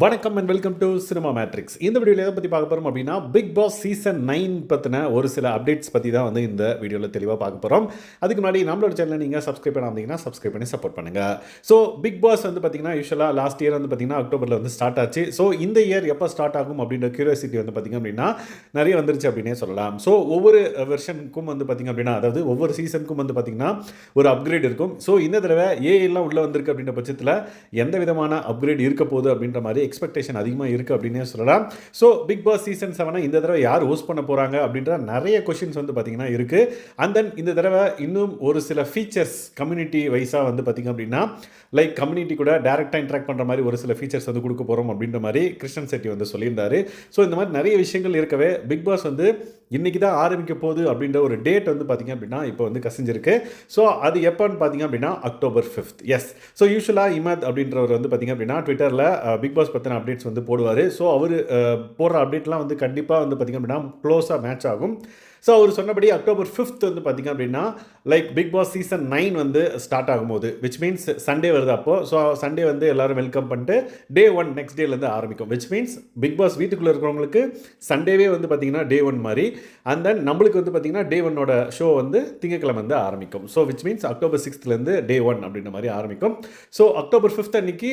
வணக்கம் and welcome to cinema matrix இந்த வீடியோவில் எதை பற்றி பார்க்க போகிறோம் அப்படின்னா பிக் பாஸ் சீசன் நைன் பற்றின ஒரு சில அப்டேட்ஸ் பற்றி தான் வந்து இந்த வீடியோவில் தெளிவாக பார்க்க போகிறோம் அதுக்கு முன்னாடி நம்மளோட சேனலை நீங்கள் சப்ஸ்கிரைப் பண்ணாமீங்கன்னா சப்ஸ்கிரைப் பண்ணி சப்போர்ட் பண்ணுங்கள் ஸோ பிக் பாஸ் வந்து பார்த்தீங்கன்னா யூஸ்வலாக லாஸ்ட் இயர் வந்து பார்த்திங்கன்னா அக்டோபரில் வந்து ஸ்டார்ட் ஆச்சு. ஸோ இந்த இயர் எப்போ ஸ்டார்ட் ஆகும் அப்படின்ற கியூரியாசிட்டி வந்து பார்த்திங்க அப்படின்னா நிறைய வந்துருச்சு அப்படின்னே சொல்லலாம். ஸோ ஒவ்வொரு வெர்ஷனுக்கும் வந்து பார்த்திங்க அப்படின்னா அதாவது ஒவ்வொரு சீசனுக்கும் வந்து பார்த்திங்கன்னா ஒரு அப்கிரேட் இருக்கும். ஸோ இந்த தடவை ஏ எல்லாம் உள்ளே வந்திருக்கு அப்படின்ற பட்சத்தில் எந்த விதமான அப்கிரேட் இருக்க போகுது அப்படின்ற மாதிரி எக்ஸ்பெக்டேஷன் அதிகமாக இருக்குது அப்படின்னே சொல்லலாம். ஸோ பிக் பாஸ் சீசன் செவனை இந்த தடவை யார் ஹோஸ்ட் பண்ண போகிறாங்க அப்படின்ற நிறைய கொஷின்ஸ் வந்து பார்த்திங்கன்னா இருக்குது அண்ட் தென் இந்த தடவை இன்னும் ஒரு சில ஃபீச்சர்ஸ் கம்யூனிட்டி வைஸாக வந்து பார்த்திங்க அப்படின்னா லைக் கம்யூனிட்டி கூட டேரெக்டாக இன்ட்ராக்ட் பண்ணுற மாதிரி ஒரு சில ஃபீச்சர்ஸ் வந்து கொடுக்க போகிறோம் அப்படின்ற மாதிரி கிருஷ்ணன் செட்டி வந்து சொல்லியிருந்தாரு. ஸோ இந்த மாதிரி நிறைய விஷயங்கள் இருக்கவே பிக் பாஸ் வந்து இன்றைக்கி தான் ஆரம்பிக்க போகுது அப்படின்ற ஒரு டேட் வந்து பார்த்திங்க அப்படின்னா இப்போ வந்து கசிஞ்சிருக்கு. ஸோ அது எப்போன்னு பார்த்திங்க அப்படின்னா அக்டோபர் ஃபிஃப்த் எஸ் ஸோ யூஸ்வலாக இமாத் அப்படின்றவர் வந்து பார்த்திங்க அப்படின்னா ட்விட்டரில் பிக் பாஸ் பற்றின அப்டேட்ஸ் வந்து போடுவார். ஸோ அவர் போடுற அப்டேட்லாம் வந்து கண்டிப்பாக வந்து பார்த்திங்க அப்படின்னா க்ளோஸாக மேட்ச் ஆகும். ஸோ அவர் சொன்னபடி அக்டோபர் ஃபிஃப்த் வந்து பார்த்திங்க அப்படின்னா like big boss season nine வந்து ஸ்டார்ட் ஆகும்போது விச் மீன்ஸ் சண்டே வருது அப்போது ஸோ சண்டே வந்து எல்லோரும் வெல்கம் பண்ணிட்டு டே ஒன் நெக்ஸ்ட் டேலேருந்து ஆரம்பிக்கும். விச் மீன்ஸ் பிக் பாஸ் வீட்டுக்குள்ளே இருக்கிறவங்களுக்கு சண்டேவே வந்து பார்த்திங்கன்னா டே ஒன் மாதிரி அண்ட் தென் நம்மளுக்கு வந்து பார்த்திங்கன்னா டே ஒன்னோட ஷோ வந்து திங்கக்கிழமை வந்து ஆரம்பிக்கும். ஸோ விச் மீன்ஸ் அக்டோபர் சிக்ஸ்த்லேருந்து டே ஒன் அப்படின்ற மாதிரி ஆரம்பிக்கும். ஸோ அக்டோபர் ஃபிஃப்த் அன்னைக்கு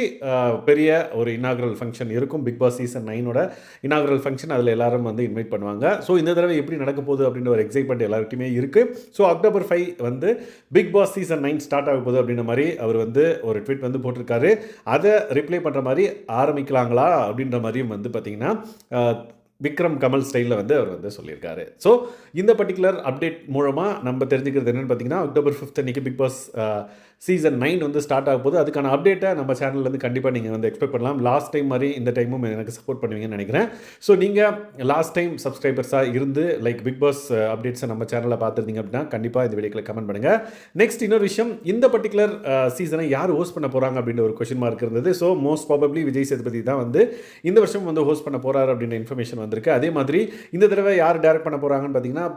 பெரிய ஒரு இனாகரல் ஃபங்க்ஷன் இருக்கும். பிக் பாஸ் சீசன் நைனோட இனாகரல் ஃபங்க்ஷன் அதில் எல்லாரும் வந்து இன்வைட் பண்ணுவாங்க. ஸோ இந்த தடவை எப்படி நடக்க போகுது அப்படின்ற ஒரு எக்ஸைட்மெண்ட் எல்லாருக்குமே இருக்குது ஸோ அக்டோபர் ஃபைவ் வந்து big boss season nine start ஆக போகுது அப்படின்ற மாதிரி அவர் வந்து ஒரு ட்வீட் வந்து போட்டிருக்காரு. அதை ரிப்ளை பண்ணுற மாதிரி ஆரம்பிக்கலாங்களா அப்படின்ற மாதிரியும் வந்து பார்த்திங்கன்னா விக்ரம் கமல் ஸ்டைலில் வந்து அவர் வந்து சொல்லியிருக்காரு. ஸோ இந்த பர்டிகுலர் அப்டேட் மூலமாக நம்ம தெரிஞ்சுக்கிறது என்னென்னு பார்த்தீங்கன்னா அக்டோபர் ஃபிஃப்த் அன்றைக்கி பிக் பாஸ் சீசன் நைன் வந்து ஸ்டார்ட் ஆக போது அதுக்கான அப்டேட்டை நம்ம சேனல்லேருந்து கண்டிப்பாக நீங்கள் வந்து எக்ஸ்பெக்ட் பண்ணலாம். லாஸ்ட் டைம் மாதிரி இந்த டைமும் எனக்கு சப்போர்ட் பண்ணுவீங்கன்னு நினைக்கிறேன். ஸோ நீங்கள் லாஸ்ட் டைம் சப்ஸ்கிரைபர்ஸாக இருந்து லைக் பிக் பாஸ் அப்டேட்ஸை நம்ம சேனலில் பார்த்துருந்தீங்க அப்படின்னா கண்டிப்பாக இந்த வீடியோக்கில் கமெண்ட் பண்ணுங்கள் நெக்ஸ்ட் இன்னொரு விஷயம் இந்த பர்டிகுலர் சீசனை யார் ஹோஸ்ட் பண்ண போகிறாங்க அப்படின்ற ஒரு கொஷின் மார்க் இருந்தது. So most probably Vijay Sethupathi தான் வந்து இந்த வருஷம் வந்து ஹோஸ்ட் பண்ண போகிறாரு அப்படின்ற இன்ஃபர்மேஷன் வந்து வந்திருக்கு. அதே மாதிரி இந்த தடவை யார் டைரக்ட் பண்ண போகிறாங்கன்னு பார்த்தீங்கன்னா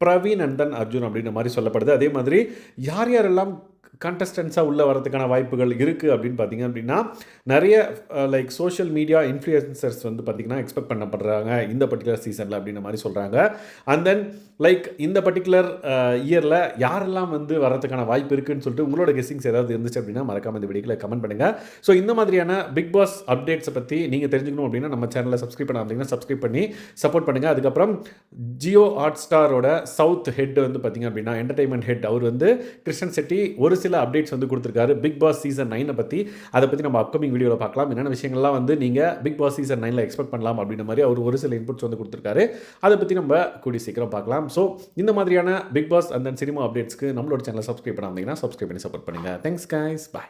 பிரவீன் அந்தன் அர்ஜுன் அப்படின்ற மாதிரி சொல்லப்படுது. அதே மாதிரி யார் யாரெல்லாம் கண்டஸ்டன்ஸாக உள்ளே வரதுக்கான வாய்ப்புகள் இருக்குது அப்படின்னு பார்த்தீங்க அப்படின்னா நிறைய லைக் சோஷியல் மீடியா இன்ஃப்ளூயன்சர்ஸ் வந்து பார்த்திங்கன்னா எக்ஸ்பெக்ட் பண்ணப்படுறாங்க இந்த பர்டிகுலர் சீசனில் அப்படின்ற மாதிரி சொல்கிறாங்க அண்ட் தென் லைக் இந்த பர்டிகுலர் இயரில் யாரெல்லாம் வந்து வரதுக்கான வாய்ப்பு இருக்குதுன்னு சொல்லிட்டு உங்களோட கெஸ்ஸிங்ஸ் ஏதாவது இருந்துச்சு அப்படின்னா மறக்காமல் இந்த வீடியோவில் கமெண்ட் பண்ணுங்கள் ஸோ இந்த மாதிரியான பிக் பாஸ் அப்டேட்ஸை பற்றி நீங்கள் தெரிஞ்சுக்கணும் அப்படின்னா நம்ம சேனலில் சப்ஸ்கிரைப் பண்ணாதீங்கன்னா சப்ஸ்கிரைப் பண்ணி சப்போர்ட் பண்ணுங்கள் அதுக்கப்புறம் ஜியோ ஹாட் ஸ்டாரோட சவுத் ஹெட் வந்து பார்த்திங்க அப்படின்னா என்டர்டைன்மெண்ட் ஹெட் அவர் வந்து கிருஷ்ணன் செட்டி ஒரு சில அப்டேட்ஸ் வந்து கொடுத்துருக்காரு. பிக் பாஸ் சீசன் நைனை பற்றி அதை பற்றி நம்ம அப்கமிங் வீடியோவில் பார்க்கலாம். என்னென்ன விஷயங்கள்லாம் வந்து நீங்கள் பிக் பாஸ் சீசன் நைனில் எக்ஸ்பெக்ட் பண்ணலாம் அப்படின்ற மாதிரி அவர் ஒரு சில இன்புட்ஸ் வந்து கொடுத்துருக்காரு. அதை பற்றி நம்ம கூடி சீக்கிரம் பார்க்கலாம். ஸோ இந்த மாதிரியான பிக் பாஸ் அந்த சினிமா அப்டேட்ஸ்க்கு நம்மளோட சேனலை சப்ஸ்கிரைப் பண்ணாமல் சப்ஸ்கிரைப் பண்ணி சப்போர்ட் பண்ணுங்கள் தேங்க்ஸ் கைஸ் பாய்